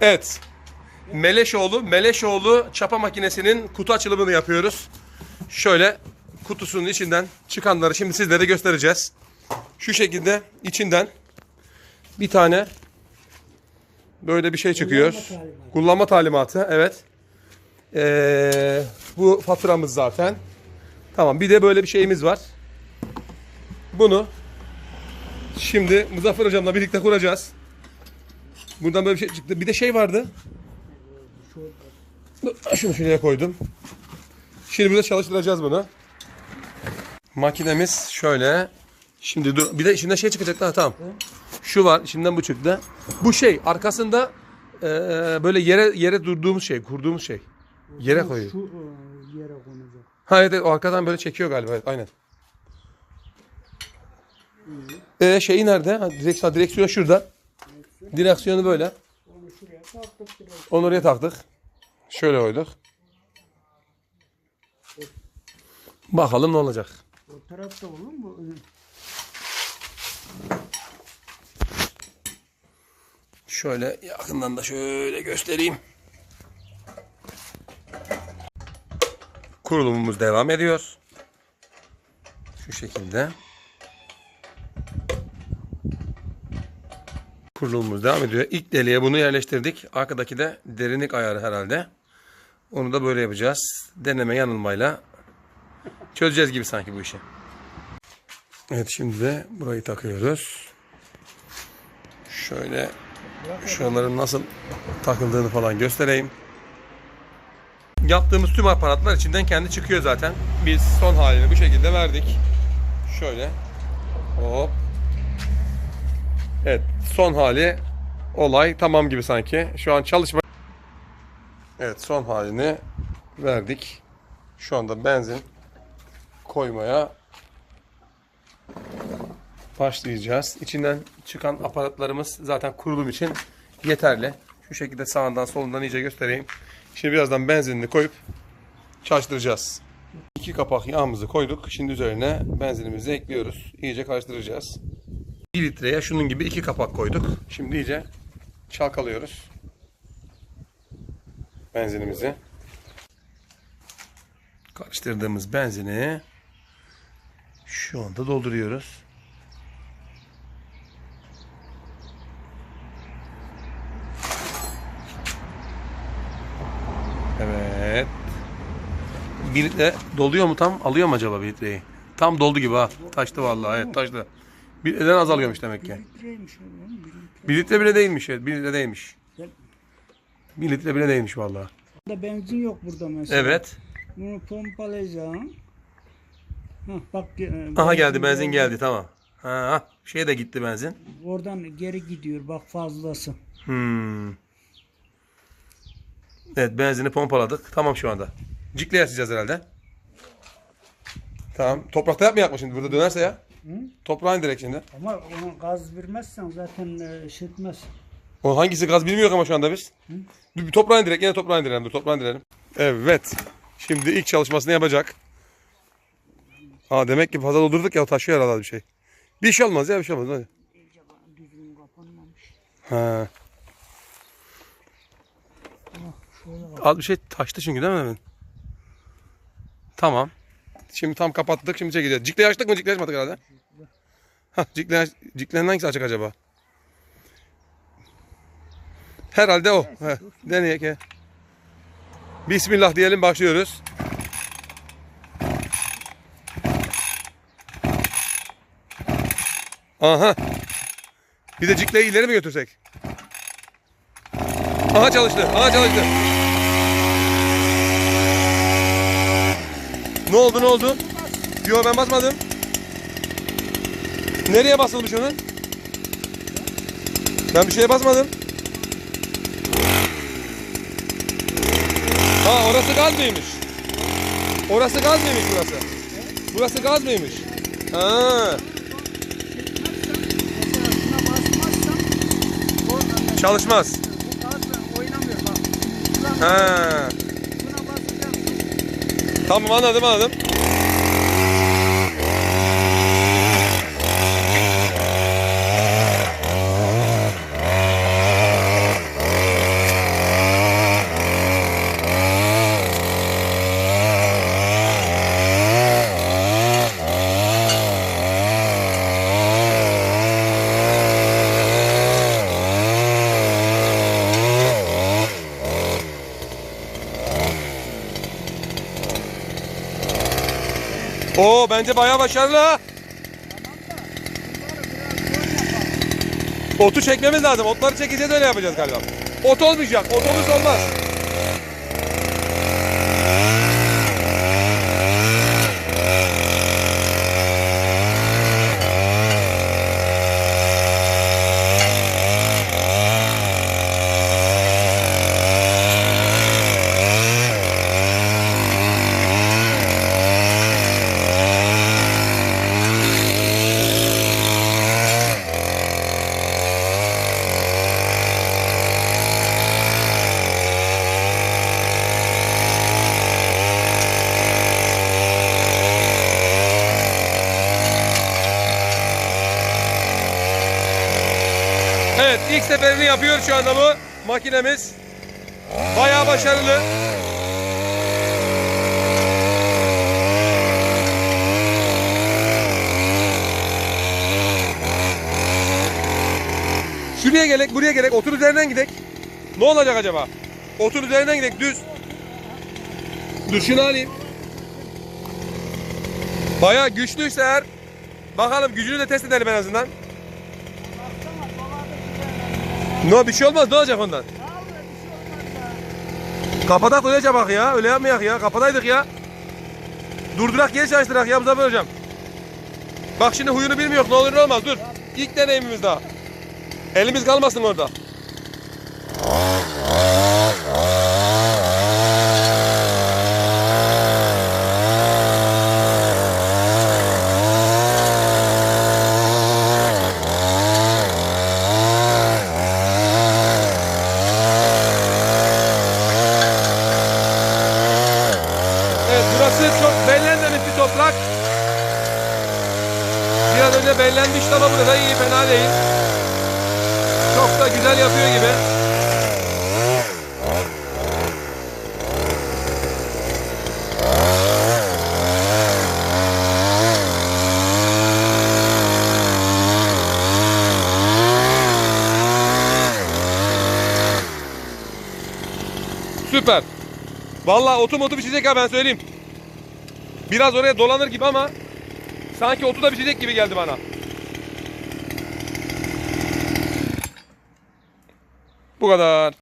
Evet. Meleşoğlu, Meleşoğlu çapa makinesinin kutu açılımını yapıyoruz. Şöyle kutusunun içinden çıkanları şimdi sizlere göstereceğiz. Şu şekilde içinden bir tane böyle bir şey çıkıyor. talimatı. Kullanma talimatı. Evet. Ee, bu faturamız zaten. Tamam. Bir de böyle bir şeyimiz var. Bunu şimdi Muzaffer hocamla birlikte kuracağız. Buradan böyle bir şey çıktı. Bir de şey vardı. Şunu şuraya koydum. Şimdi burada çalıştıracağız bunu. Makinemiz şöyle. Şimdi dur. Bir de içinden şey çıkacak daha tamam. Şu var. içinden bu çıktı. Bu şey arkasında eee, böyle yere yere durduğumuz şey, kurduğumuz şey. Yere koyuyor. Şu e, yere konacak. Ha evet, evet, o arkadan böyle çekiyor galiba. Evet, aynen. Ee, şeyi nerede? Ha, direksiyon, direksiyon şurada. Direksiyonu böyle. Onu oraya taktık. Şöyle koyduk. Bakalım ne olacak. O tarafta olur mu? Şöyle yakından da şöyle göstereyim. Kurulumumuz devam ediyor. Şu şekilde. Kurulumumuz devam ediyor. İlk deliğe bunu yerleştirdik. Arkadaki de derinlik ayarı herhalde. Onu da böyle yapacağız. Deneme yanılmayla çözeceğiz gibi sanki bu işi. Evet şimdi de burayı takıyoruz. Şöyle şuraların nasıl takıldığını falan göstereyim. Yaptığımız tüm aparatlar içinden kendi çıkıyor zaten. Biz son halini bu şekilde verdik. Şöyle. Hop. Evet son hali olay tamam gibi sanki. Şu an çalışma. Evet son halini verdik. Şu anda benzin koymaya başlayacağız. İçinden çıkan aparatlarımız zaten kurulum için yeterli. Şu şekilde sağından solundan iyice göstereyim. Şimdi birazdan benzinini koyup çalıştıracağız. İki kapak yağımızı koyduk. Şimdi üzerine benzinimizi ekliyoruz. İyice karıştıracağız. 1 litreye şunun gibi iki kapak koyduk. Şimdi iyice çalkalıyoruz. Benzinimizi. Karıştırdığımız benzini şu anda dolduruyoruz. Evet. Bir litre doluyor mu tam? Alıyor mu acaba bir litreyi? Tam doldu gibi ha. Taştı vallahi. Evet taştı. Bir litreden azalıyormuş demek ki. Litreymiş oğlum. Bir litre. Bile değilmiş. Evet. Bir litre değilmiş. Gel. Bir litre bile değilmiş vallahi. Da benzin yok burada mesela. Evet. Bunu pompalayacağım. Hah, bak. e, Aha geldi benzin geldi tamam. Ha, şey de gitti benzin. Oradan geri gidiyor bak fazlası. Hmm. Evet benzini pompaladık. Tamam şu anda. Cikle yaşayacağız herhalde. Tamam. Toprakta yapmayak mı şimdi? Burada dönerse ya. Toprağın direkt şimdi. Ama ona gaz vermezsen zaten e, işitmez. O hangisi gaz bilmiyor ama şu anda biz. Dur bir toprağın direkt. Yine toprağın direlim. Dur toprağın direlim. Evet. Şimdi ilk çalışmasını yapacak. Ha demek ki fazla doldurduk ya taşıyor herhalde bir şey. Bir şey olmaz ya bir şey olmaz. Hadi. Düzgün kapanmamış. Ha. Şöyle bak. Az bir şey taştı çünkü değil mi? Tamam. Şimdi tam kapattık. Şimdi çekeceğiz. Cikleyi açtık mı? Cikleyi açmadık herhalde. Hah, cikleyi, aç- ciklenin hangisi açık acaba? Herhalde o. Heh, deneyek ya. Bismillah diyelim başlıyoruz. Aha. Bir de cikleyi ileri mi götürsek? Aha çalıştı. Aha çalıştı. Ne oldu ne oldu? Yo ben basmadım. Nereye basılmış onun? Ben bir şeye basmadım. Ha orası gaz mıymış? Orası gaz mıymış burası? Burası gaz mıymış? Ha, çalışmaz. Ha. Tamam anladım anladım. Oo bence bayağı başarılı ha. Otu çekmemiz lazım. Otları çekeceğiz öyle yapacağız galiba. Ot olmayacak. Otomuz olmaz. Evet ilk seferini yapıyor şu anda bu makinemiz. Bayağı başarılı. Şuraya gerek, buraya gerek. Otun üzerinden gidek. Ne olacak acaba? Otun üzerinden gidek düz. Dur şunu alayım. Bayağı güçlüyse eğer bakalım gücünü de test edelim en azından. No bir şey olmaz ne olacak ondan? Kapatak öylece bak ya. Öyle yapmayak ya. Kapadaydık ya. Durdurak geri çalıştırak ya Muzaffer hocam. Bak şimdi huyunu bilmiyor. Ne olur ne olmaz. Dur. İlk deneyimimiz daha. Elimiz kalmasın orada. Evet burası çok bellenmemiş bir toprak. Biraz önce bellenmişti ama burada iyi fena değil. Çok da güzel yapıyor gibi. Süper. Vallahi otu motu biçecek ha ben söyleyeyim. Biraz oraya dolanır gibi ama sanki otu da biçecek gibi geldi bana. Bu kadar.